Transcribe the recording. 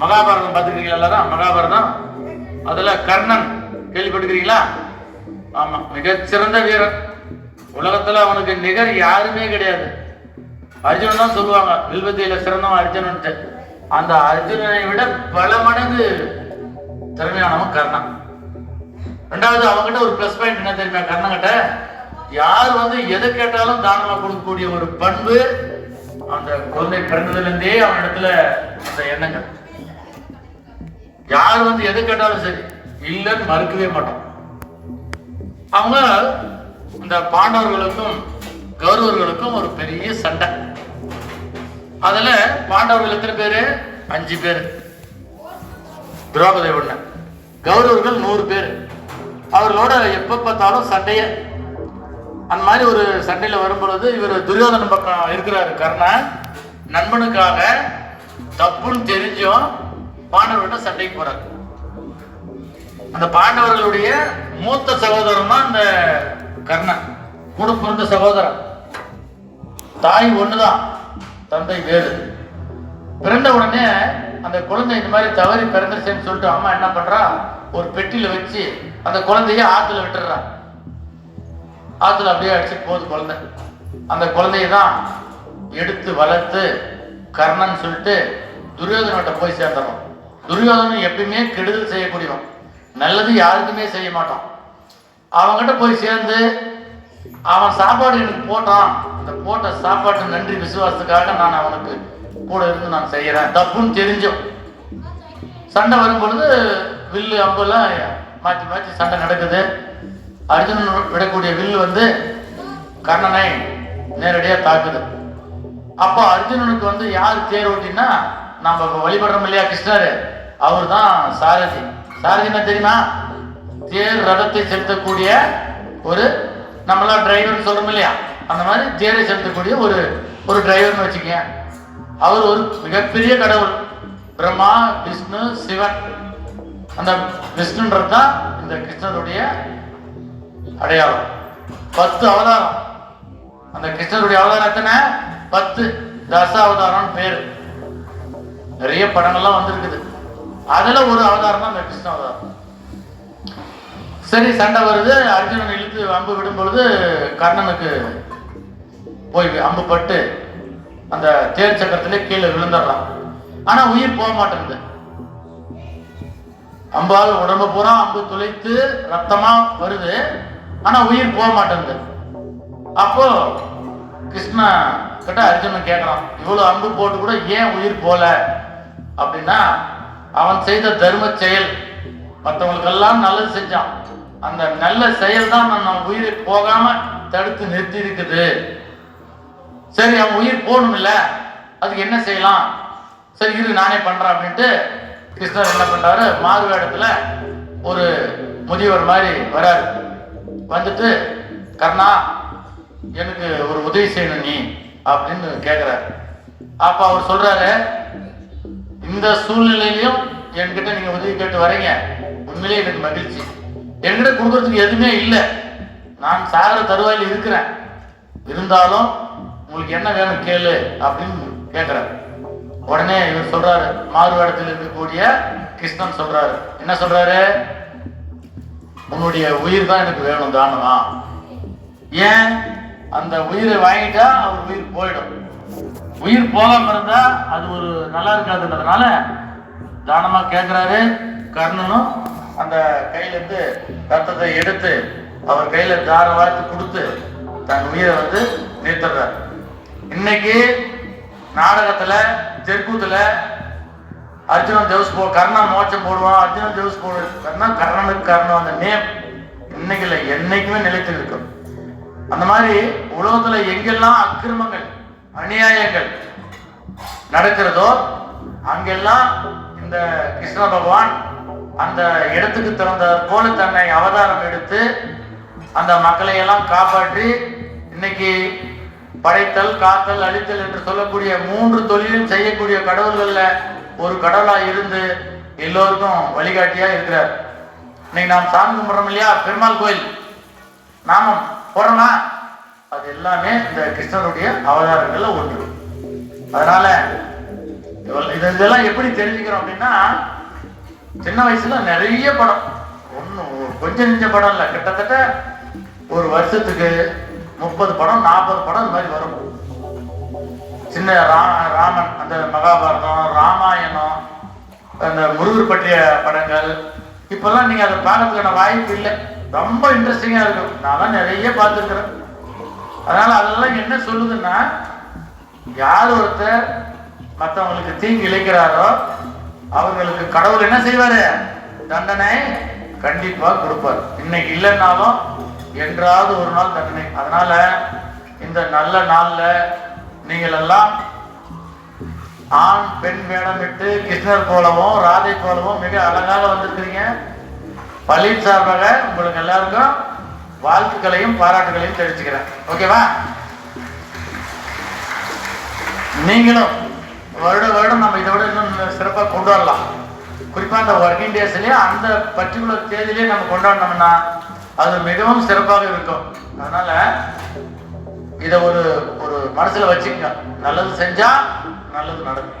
மகாபாரதம் பார்த்துருக்கீங்களா? எல்லாரும்? மகாபாரதம்? அதில் கர்ணன் கேள்விப்பட்டுக்கிறீங்களா ஆமாம் மிகச்சிறந்த வீரன். உலகத்தில் அவனுக்கு நிகர் யாருமே கிடையாது. அர்ஜுனன் தான் சொல்லுவாங்க வில்வத்தியில சிறந்தவன் அர்ஜுனன்ட்டு. அந்த அர்ஜுனனை விட பல மடங்கு திறமையானவன் கர்ணன். ரெண்டாவது அவங்ககிட்ட ஒரு ப்ளஸ் பாயிண்ட் என்ன தெரியுமா கர்ணங்கிட்ட யார் வந்து எதை கேட்டாலும் தானமாக கொடுக்கக்கூடிய ஒரு பண்பு அந்த குழந்தை பிறந்ததுலேருந்தே அவன் இடத்துல அந்த எண்ணங்கள். யார் வந்து எது கேட்டாலும் சரி இல்லைன்னு மறுக்கவே மாட்டோம் அவங்க இந்த பாண்டவர்களுக்கும் கௌரவர்களுக்கும் ஒரு பெரிய சண்டை. அதுல பாண்டவர்கள் எத்தனை பேரு? அஞ்சு பேர். திரௌபதி ஒண்ணு கௌரவர்கள் நூறு பேர். அவர்களோட எப்ப பார்த்தாலும் சண்டையை. அந்த மாதிரி ஒரு சண்டையில வரும்பொழுது இவர் துரியோதன பக்கம் இருக்கிறாரு கர்ணன் நண்பனுக்காக தப்புன்னு தெரிஞ்சும் பாண்டவர்கிட்ட சண்டைக்கு போறாரு. அந்த பாண்டவர்களுடைய மூத்த சகோதரன் தான் அந்த கர்ணன் கூட பிறந்த சகோதரன். தாய் ஒண்ணுதான் தந்தை வேறு. பிறந்த உடனே அந்த குழந்தை இந்த மாதிரி தவறி பிறந்துருச்சேன்னு சொல்லிட்டு அம்மா என்ன பண்றா? ஒரு பெட்டியில வச்சு அந்த குழந்தைய ஆத்துல விட்டுறான் ஆற்றுல அப்படியே அடிச்சுட்டு போகுது குழந்தை. அந்த குழந்தைய தான் எடுத்து வளர்த்து கர்ணன் சொல்லிட்டு துரியோதனோட்ட போய் சேர்ந்துடும் துரியோதனன் எப்பயுமே கெடுதல் செய்யக்கூடியவன். நல்லது யாருக்குமே செய்ய மாட்டான். அவன்கிட்ட போய் சேர்ந்து அவன் சாப்பாடு எனக்கு போட்டான். அந்த போட்ட சாப்பாட்டு நன்றி விசுவாசத்துக்காக நான் அவனுக்கு கூட இருந்து நான் செய்கிறேன் தப்புன்னு தெரிஞ்சும். சண்டை வரும் பொழுது வில்லு அம்பெல்லாம் மாற்றி மாற்றி சண்டை நடக்குது. அர்ஜுனன் விடக்கூடிய வில்லு வந்து கர்ணனை நேரடியாக தாக்குது. அப்போ அர்ஜுனனுக்கு வந்து யார் தேர் ஓட்டினா நம்ம வழிபடுறோம் இல்லையா கிருஷ்ணர். அவர் தான் சாரதி. சாரதி என்ன தெரியுமா? தேர் ரதத்தை செலுத்தக்கூடிய ஒரு நம்மளாம் டிரைவர்னு சொல்றோம் இல்லையா? அந்த மாதிரி தேரை செலுத்தக்கூடிய ஒரு ஒரு டிரைவர்னு வச்சுக்கங்க. அவர் ஒரு மிகப்பெரிய கடவுள். பிரம்மா விஷ்ணு சிவன். அந்த விஷ்ணுன்றது தான் இந்த கிருஷ்ணருடைய அடையாளம். பத்து அவதாரம். அந்த கிருஷ்ணருடைய அவதாரம் எத்தனை? பத்து. தச அவதாரம் பேர். நிறைய படங்கள்லாம் வந்திருக்குது. அதுல ஒரு அவதாரம் தான் அந்த கிருஷ்ண அவதாரம். சரி சண்டை வருது. அர்ஜுனன் இழுத்து அம்பு விடும் பொழுது கர்ணனுக்கு போய் அம்பு பட்டு அந்த தேர் சக்கரத்திலே கீழே விழுந்துடுறான் ஆனா உயிர் போக மாட்டேங்குது. அம்பால் உடம்பு பூரா அம்பு துளைத்து ரத்தமா வருது. ஆனா உயிர் போக மாட்டேங்குது. அப்போ கிருஷ்ணா கிட்ட அர்ஜுனன் கேட்கறான் இவ்வளவு அம்பு போட்டு கூட ஏன் உயிர் போல? அப்படின்னா அவன் செய்த தர்ம செயல். மற்றவங்களுக்கெல்லாம் நல்லது செஞ்சான். அந்த நல்ல செயல் தான் நம்ம உயிரை போகாம தடுத்து நிறுத்தி இருக்குது சரி அவன் உயிர் போகணும் இல்ல அதுக்கு என்ன செய்யலாம்? சரி இரு நானே பண்றேன் அப்படின்ட்டு கிருஷ்ணர் என்ன பண்றாரு? மாறு வேடத்துல ஒரு முதியவர் மாதிரி வராரு. வந்துட்டு கர்ணா எனக்கு ஒரு உதவி செய்யணும் நீ அப்படின்னு கேட்குறாரு அப்போ அவர் சொல்கிறாரு இந்த சூழ்நிலையிலையும் என்கிட்ட நீங்கள் உதவி கேட்டு வரீங்க. உண்மையிலேயே எனக்கு மகிழ்ச்சி. என்கிட்ட கொடுக்கறதுக்கு எதுவுமே இல்லை. நான் சாகர தருவாயில் இருக்கிறேன். இருந்தாலும் உங்களுக்கு என்ன வேணும் கேளு அப்படின்னு கேட்குறாரு உடனே இவர் சொல்றாரு மாறுவேடத்தில் இருக்கக்கூடிய கிருஷ்ணன் சொல்றாரு. என்ன சொல்றாரு? உன்னுடைய உயிர் தான் எனக்கு வேணும் தானமா ஏன்? அந்த உயிரை வாங்கிட்டா அவர் உயிர் போயிடும். உயிர் போகாம இருந்தா அது ஒரு நல்லா இருக்காதுன்றதுனால தானமா கேட்கிறாரு கர்ணனும் அந்த கையில இருந்து ரத்தத்தை எடுத்து அவர் கையில தார வார்த்து கொடுத்து தன் உயிரை வந்து நிறுத்துறாரு இன்னைக்கு நாடகத்துல தெற்கூத்துல அர்ஜுனன் ஜவுஸ் போ கர்ணா மோட்சம் போடுவான். அர்ஜுனன் ஜவுஸ் போடு கர்ணா கர்ணனுக்கு காரணம் அந்த நேம் இன்னைக்கு இல்லை என்னைக்குமே நிலைத்து இருக்கும் அந்த மாதிரி உலகத்துல எங்கெல்லாம் அக்கிரமங்கள் அநியாயங்கள் நடக்கிறதோ அங்கெல்லாம் இந்த கிருஷ்ண பகவான் அந்த இடத்துக்கு திறந்த போல தன்னை அவதாரம் எடுத்து அந்த மக்களை எல்லாம் காப்பாற்றி இன்னைக்கு படைத்தல் காத்தல் அழித்தல் என்று சொல்லக்கூடிய மூன்று தொழிலும் செய்யக்கூடிய கடவுள்கள்ல ஒரு கடவுளா இருந்து எல்லோருக்கும் வழிகாட்டியா இருக்கிறார். இன்னைக்கு நாம் சாமி கும்பிடுறோம் இல்லையா? பெருமாள் கோயில். நாமம் போறோமா? அது எல்லாமே இந்த கிருஷ்ணருடைய அவதாரங்கள்ல ஒன்று. அதனால இதெல்லாம் எப்படி தெரிஞ்சுக்கிறோம் அப்படின்னா சின்ன வயசுல நிறைய படம். ஒன்றும் கொஞ்சம் நெஞ்ச படம் இல்லை. கிட்டத்தட்ட ஒரு வருஷத்துக்கு முப்பது படம் நாற்பது படம் இந்த மாதிரி வரும். சின்ன ரா ராமன் அந்த மகாபாரதம் ராமாயணம் அந்த முருகர் பற்றிய படங்கள். இப்பெல்லாம் நீங்க அதை பார்க்கறதுக்கான வாய்ப்பு இல்லை. ரொம்ப இன்ட்ரெஸ்டிங்கா இருக்கும். நான் நிறைய பார்த்துருக்குறேன். அதனால அதெல்லாம் என்ன சொல்லுதுன்னா யார் ஒருத்தர் மற்றவங்களுக்கு தீங்கு இழைக்கிறாரோ அவர்களுக்கு கடவுள் என்ன செய்வாரு? தண்டனை கண்டிப்பா கொடுப்பார். இன்னைக்கு இல்லைன்னாலும் என்றாவது ஒரு நாள் தண்டனை. அதனால இந்த நல்ல நாள்ல நீங்கள் எல்லாம் ஆண் பெண் வேடமிட்டு கிருஷ்ணர் போலவும் ராதை போலவும் மிக அழகாக வந்திருக்கிறீங்க. பள்ளியின் சார்பாக உங்களுக்கு எல்லாருக்கும் வாழ்த்துக்களையும் பாராட்டுகளையும் தெரிவிச்சுக்கிறேன். ஓகேவா? நீங்களும் வருட வருடம் நம்ம இதை விட இன்னும் சிறப்பாக கொண்டு வரலாம் குறிப்பாக அந்த ஒர்க்கிங் டேஸ்லயே அந்த பர்டிகுலர் தேதியிலே நம்ம கொண்டாடினோம்னா அது மிகவும் சிறப்பாக இருக்கும். அதனால இதை ஒரு ஒரு மனசுல வச்சுக்கங்க. நல்லது செஞ்சா நல்லது நடக்கும்.